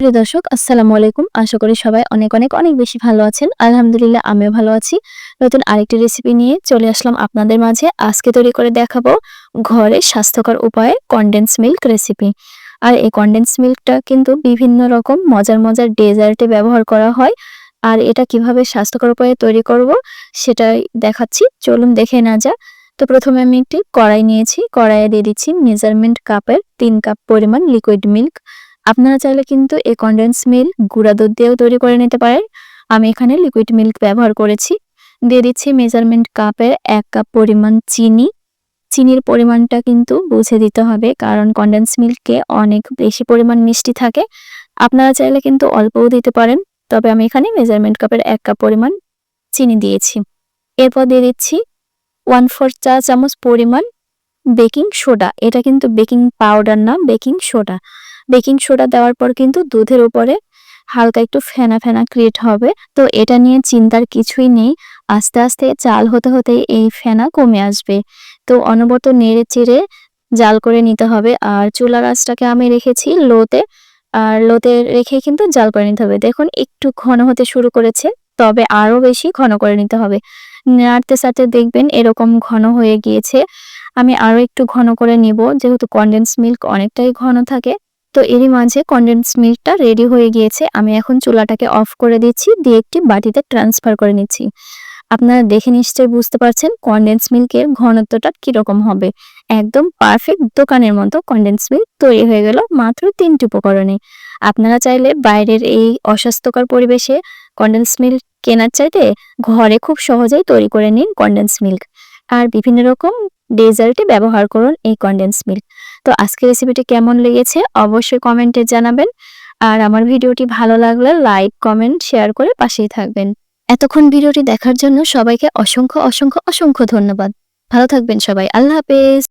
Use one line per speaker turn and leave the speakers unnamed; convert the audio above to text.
প্রিয় দর্শক, আসসালামু আলাইকুম। আশা করি সবাই অনেক অনেক অনেক বেশি ভালো আছেন। আলহামদুলিল্লাহ আমিও ভালো আছি। নতুন আরেকটি রেসিপি নিয়ে চলে আসলাম আপনাদের মাঝে। আজকে তৈরি করে দেখাবো ঘরে স্বাস্থ্যকর উপায়ে কনডেন্স মিল্ক রেসিপি আর এই কনডেন্স মিল্কটা কিন্তু বিভিন্ন রকম মজার মজার ডেজার্টে ব্যবহার করা হয়। আর এটা কীভাবে স্বাস্থ্যকর উপায়ে তৈরি করব সেটাই দেখাচ্ছি। চলুন দেখে না যা তো প্রথমে আমি একটি কড়াই নিয়েছি। কড়াইয়ে দিয়ে দিচ্ছি মেজারমেন্ট কাপের তিন কাপ পরিমাণ লিকুইড মিল্ক আপনারা চাইলে কিন্তু এই কনডেন্স মিল্ক গুঁড়া দুধ দিয়েও তৈরি করে নিতে পারেন। আমি এখানে লিকুইড মিল্ক ব্যবহার করেছি। দিয়ে দিচ্ছি মেজারমেন্ট কাপের এক কাপ পরিমাণ চিনি। চিনির পরিমাণটা কিন্তু বুঝে দিতে হবে, কারণ কনডেন্স মিল্কে অনেক বেশি পরিমাণ মিষ্টি থাকে। আপনারা চাইলে কিন্তু অল্পও দিতে পারেন, তবে আমি এখানে মেজারমেন্ট কাপের এক কাপ পরিমাণ চিনি দিয়েছি। এরপর দিয়ে দিচ্ছি ওয়ান ফোর চা চামচ পরিমাণ বেকিং সোডা এটা কিন্তু বেকিং পাউডার না বেকিং সোডা বেকিং সোডা দেওয়ার পর কিন্তু দুধের উপরে হালকা একটু ফেনা ফেনা ক্রিয়েট হবে। তো এটা নিয়ে চিন্তার কিছুই নেই। আস্তে আস্তে চাল হতে হতে এই ফেনা কমে আসবে। তো অনবরত নেড়ে চেড়ে জাল করে নিতে হবে। আর চুলা আঁচটাকে আমি রেখেছি লোতে। আর লোতে রেখে কিন্তু জাল করে নিতে হবে। দেখুন, একটু ঘন হতে শুরু করেছে, তবে আরও বেশি ঘন করে নিতে হবে। নাড়তে সাথে দেখবেন এরকম ঘন হয়ে গিয়েছে। আমি আরও একটু ঘন করে নিব। যেহেতু কনডেন্স মিল্ক অনেকটাই ঘন থাকে তো এরই মাঝে কনডেন্স মিল্কটা রেডি হয়ে গিয়েছে। আমি এখন চুলাটাকে অফ করে দিচ্ছি, দিয়ে একটি বাটিতে ট্রান্সফার করে নিচ্ছি। আপনারা দেখে নিশ্চয়ই বুঝতে পারছেন কনডেন্স মিল্কের ঘনত্বটা কীরকম হবে। একদম পারফেক্ট দোকানের মতো কনডেন্স মিল্ক তৈরি হয়ে গেল মাত্র তিনটি উপকরণে। আপনারা চাইলে বাইরের এই অস্বাস্থ্যকর পরিবেশে কনডেন্স মিল্ক কেনার চাইতে ঘরে খুব সহজেই তৈরি করে নিন কনডেন্স মিল্ক আর বিভিন্ন রকম ডেজার্টে ব্যবহার করুন এই কন্ডেন্স মিল্ক তো আজকের রেসিপিটি কেমন লেগেছে অবশ্যই কমেন্টে জানাবেন। আর আমার ভিডিওটি ভালো লাগলে লাইক কমেন্ট শেয়ার করে পাশেই থাকবেন। এতক্ষণ ভিডিওটি দেখার জন্য সবাইকে অসংখ্য অসংখ্য অসংখ্য ধন্যবাদ। ভালো থাকবেন সবাই। আল্লাহ হাফেজ।